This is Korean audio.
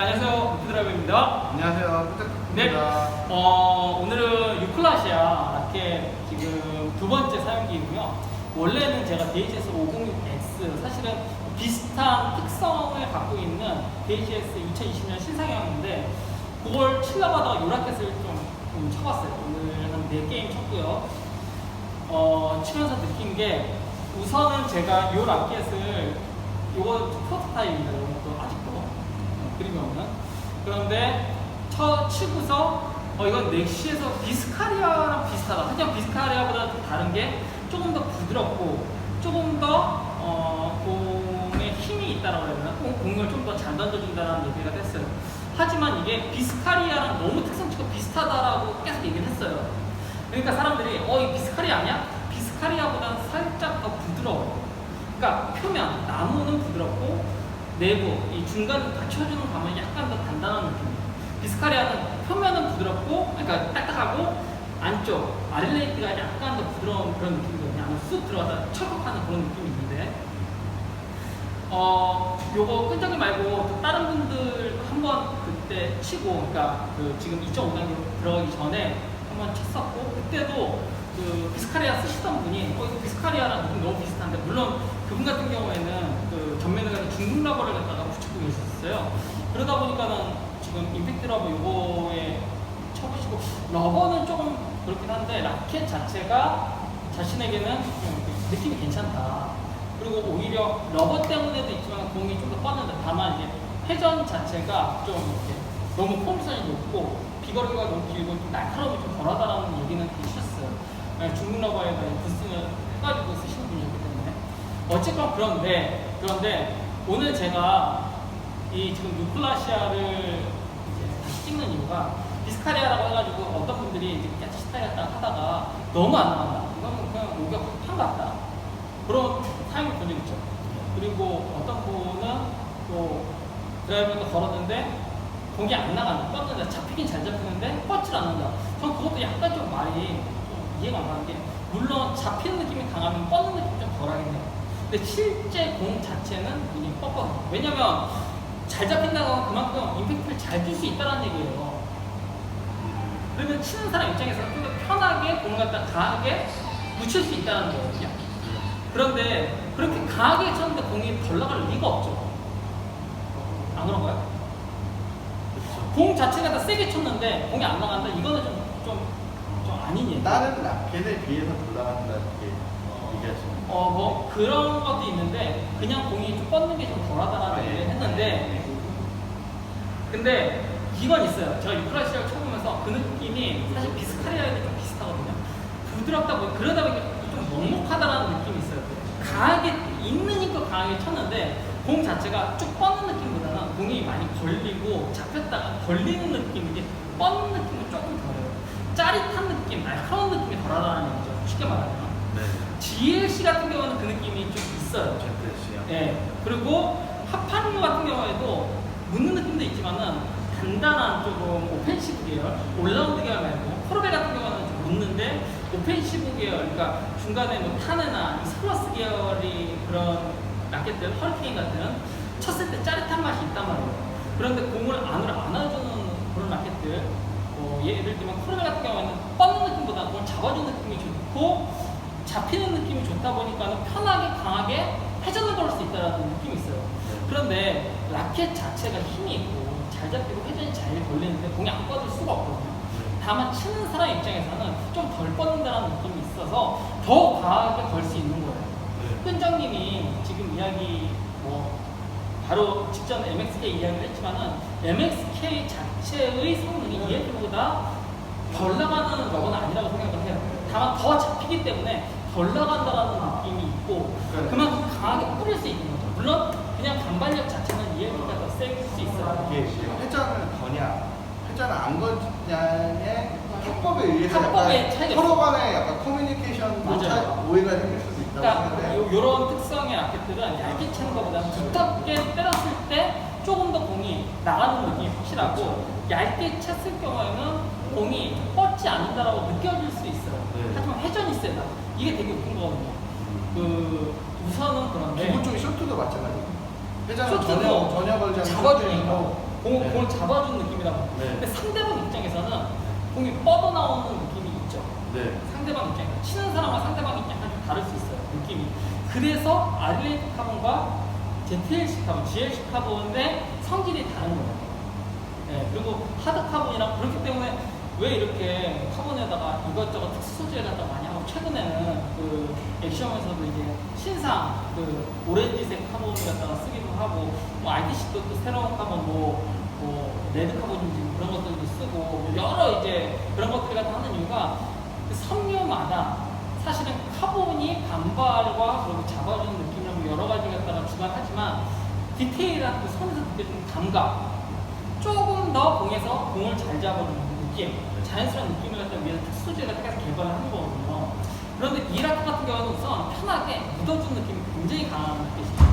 안녕하세요, 부드라입니다. 안녕하세요. 네. 부탁드립니다. 어, 오늘은 유클라시아 라켓 지금 두 번째 사용기이고요. 원래는 제가 DHS 506X 사실은 비슷한 특성을 갖고 있는 DHS 2020년 신상이었는데 그걸 치려고 하다가 요 라켓을 좀, 좀 쳐봤어요. 오늘 한 4게임 쳤고요. 어, 치면서 느낀 게 우선은 제가 요 라켓을 요거 프로토타입입니다. 요것도 아직도 어, 그림이 없는 그런데 쳐 치고서 어 이건 넥시에서 비스카리아랑 비슷하다. 하지만 비스카리아보다 좀 다른 게 조금 더 부드럽고 조금 더 어, 공에 힘이 있다라고 해야 되나? 공, 공을 좀 더 잘 던져준다는 얘기가 됐어요. 하지만 이게 비스카리아랑 너무 특성치가 비슷하다라고 계속 얘기를 했어요. 그러니까 사람들이 어 이 비스카리아 아니야? 비스카리아보다는 살짝 더 부드러워요. 그러니까 표면 나무는 부드럽고 내부 이 중간 받쳐주는 감은 약간 더 단단한 느낌이에요. 비스카리아는 표면은 부드럽고 그러니까 딱딱하고 안쪽 아릴레이트가 약간 더 부드러운 그런 느낌이거든요. 안에 쑥 들어가다 철컥하는 그런 느낌이 있는데 어 요거 끈적이 말고 또 다른 분들 한번 그때 치고 그러니까 그 지금 2.5단계로 들어가기 전에 한번 쳤었고 그때도 그 비스카리아 쓰시던 분이 어 이거 비스카리아랑 너무 비슷한데 물론 그분 같은 경우에는 그 전면에 중국 러버를 갖다가 붙이고 계셨어요 그러다 보니까는 지금 임팩트 러버 요거에 쳐보시고 러버는 조금 그렇긴 한데 라켓 자체가 자신에게는 느낌이 괜찮다. 그리고 오히려 러버 때문에도 있지만 공이 좀 더 뻗는데 다만 이제 회전 자체가 좀 이렇게 너무 폼선이 높고 비거리가 너무 길고 좀 날카로움이 좀 덜하다라는 얘기는 해주셨어요. 네, 중국 러버에다 부스팅을 해가지고 쓰시는 분이기 때문에. 어쨌건 그런데 그런데 오늘 제가 이 지금 누클라시아를 이제 다시 찍는 이유가 비스카리아라고 해가지고 어떤 분들이 이제 스타일 갖다 하다가 너무 안 나간다. 이건 그냥 오히려 판 같다. 그런 사용을 본적 있죠. 그리고 어떤 분은 또 드라이버도 걸었는데 공이 안 나간다. 뻗는다. 잡히긴 잘 잡히는데 뻗질 않는다. 전 그것도 약간 좀 말이 좀 이해가 안 가는 게 물론 잡히는 느낌이 강하면 뻗는 느낌이 좀 덜하겠네요. 근데 실제 공 자체는 굉장히 뻗거든요. 왜냐면 잘 잡힌다고 그만큼 임팩트를 잘 줄 수 있다는 얘기예요. 그러면 치는 사람 입장에서는 좀 더 편하게 공을 갖다 강하게 묻힐 수 있다는 거거든요. 그런데 그렇게 강하게 쳤는데 공이 덜 나갈 리가 없죠. 안 그런가요? 공 자체가 다 세게 쳤는데 공이 안 나간다? 이거는 좀, 좀, 좀 아닌 얘기. 다른 라켓에 비해서 올라간다 이렇게 얘기하시는 어, 뭐 그런 것도 있는데 그냥 공이 좀 뻗는 게 좀 덜하다라는 얘기를 했는데 근데 이건 있어요. 제가 유크라시아를 쳐보면서 그 느낌이 사실 비스카리아에도 좀 비슷하거든요. 부드럽다 보니 그러다 보니까 좀 먹먹하다라는 느낌이 있어요. 강하게 있는 힘껏 강하게 쳤는데 공 자체가 쭉 뻗는 느낌보다는 공이 많이 걸리고 잡혔다가 걸리는 느낌이지 뻗는 느낌은 조금 덜해요. 짜릿한 느낌, 날카로운 느낌이 덜하다는 얘기죠. 쉽게 말하면. 네. GLC 같은 경우는 그 느낌이 좀 있어요. 제트시요. 예. 그리고 하판류 같은 경우에도 묻는 느낌도 있지만은 단단한 조금 오펜시브 계열, 올라운드 계열 말고 코르베 같은 경우는 좀 묻는데 오펜시브 계열, 그러니까 중간에 뭐 타네나 스플러스 계열이 그런 라켓들, 허리케인 같은 쳤을 때 짜릿한 맛이 있단 말이에요. 그런데 공을 안으로 안아주는 그런 라켓들, 뭐 예를 들면 코르베 같은 경우에는 뻗는 느낌보다 공을 잡아주는 느낌이 좋고 잡히는 느낌이 좋다 보니까는 편하게 강하게 회전을 걸을 수 있다는 느낌이 있어요. 그런데 라켓 자체가 힘이 있고 잘 잡히고 회전이 잘 걸리는데 공이 안 뻗을 수가 없거든요. 다만 치는 사람 입장에서는 좀 덜 뻗는다는 느낌이 있어서 더 강하게 걸 수 있는 거예요. 끈정님이 지금 이야기 뭐 바로 직전 MXK 이야기를 했지만은 MXK 자체의 성능이 EF보다 덜 나가는 러버는 아니라고 생각을 해요. 다만 더 잡히기 때문에 덜 나간다라는 느낌이 있고 그러니까 그만큼 강하게 뿌릴 수 있는 거죠. 물론 그냥 반발력 자체는 EF가 더셀수 있어요. 이게 회전을 거냐, 회전을 안 거냐의 합법에 의해서 합법의 약간 차이가 서로 간에 약간 커뮤니케이션 맞아요. 차- 오해가 생길 수도 있다고 그러니까 생각해요. 요, 요런 특성의 라켓들은 얇게 치는 것보다는 두텁게 때렸을 때 조금 더 공이 나가는 느낌이 확실하고 얇게 쳤을 경우에는 공이 뻗지 않는다라고 느껴질 수 있어요. 네. 하지만 회전이 세다. 이게 되게 웃긴 거거든요. 그 우선은 그런데 기본 쪽에 쇼트도 마찬가지고. 회전을 쇼트도 전혀 전혀 걸지 않고 잡아주니까. 공을, 네. 공을 잡아주는 느낌이라고. 네. 근데 상대방 입장에서는 공이 뻗어 나오는 느낌이 있죠. 네. 상대방 입장에서 치는 사람과 상대방 입장 약간 좀 다를 수 있어요 느낌이 그래서 아릴레이트 카본과 ZLC 카본, GLC 카본의 성질이 다른 거예요 예, 그리고 하드 카본이랑 그렇기 때문에 왜 이렇게 카본에다가 이것저것 특수 소재를 갖다 많이 하고 최근에는 그 액션에서도 이제 신상 그 오렌지색 카본을 갖다가 쓰기도 하고 뭐 ITC도 또 새로운 카본 뭐, 뭐 레드 카본인지 그런 것들도 쓰고 뭐 여러 이제 그런 것들을 갖다 하는 이유가 그 섬유마다 사실은 카본이 반발과 그리고 잡아주는 느낌이랑 뭐 여러 가지 갖다가 주관하지만 디테일한 그 손에서 느껴지는 감각 조금 더 공에서 공을 잘 잡아주는 느낌 자연스러운 느낌을 갖다 위해서 특수 소재를 갖다 계속 개발을 하는 거거든요. 그런데 이 라켓 같은 경우는 우선 편하게 묻어주는 느낌이 굉장히 강한 라켓이에